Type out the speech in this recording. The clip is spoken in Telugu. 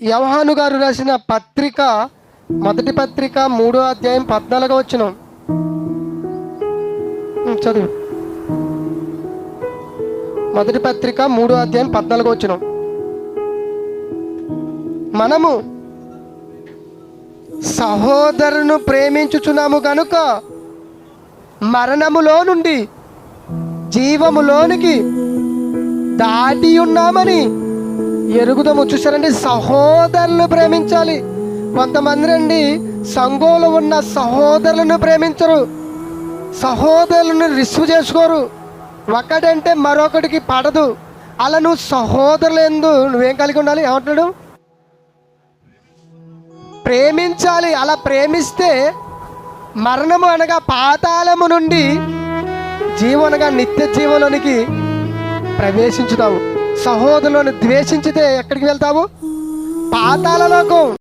యవహాను గారు రాసిన పత్రిక మొదటి పత్రిక మూడో అధ్యాయం పద్నాలుగో వచ్చిన చదువు. మొదటి పత్రిక మూడో అధ్యాయం పద్నాలుగో వచ్చిన మనము సహోదరును ప్రేమించుచున్నాము కనుక మరణములో నుండి జీవములోనికి దాటి ఉన్నామని ఎరుగుదము చూసారండి సహోదరులను ప్రేమించాలి. కొంతమంది రండి సంఘంలో ఉన్న సహోదరులను ప్రేమించరు. సహోదరులను రిసీవ్ చేసుకోరు. ఒకడంటే మరొకడికి పడదు. అలా నువ్వు సహోదరులు ఎందు నువ్వేం కలిగి ఉండాలి? ఏమంటున్నాడు? ప్రేమించాలి. అలా ప్రేమిస్తే మరణము అనగా పాతాళము నుండి జీవనగా నిత్య జీవంలోనికి ప్రవేశించుతావు. సహోదరులను ద్వేషించితే ఎక్కడికి వెళ్తావు? పాతాళ లోకం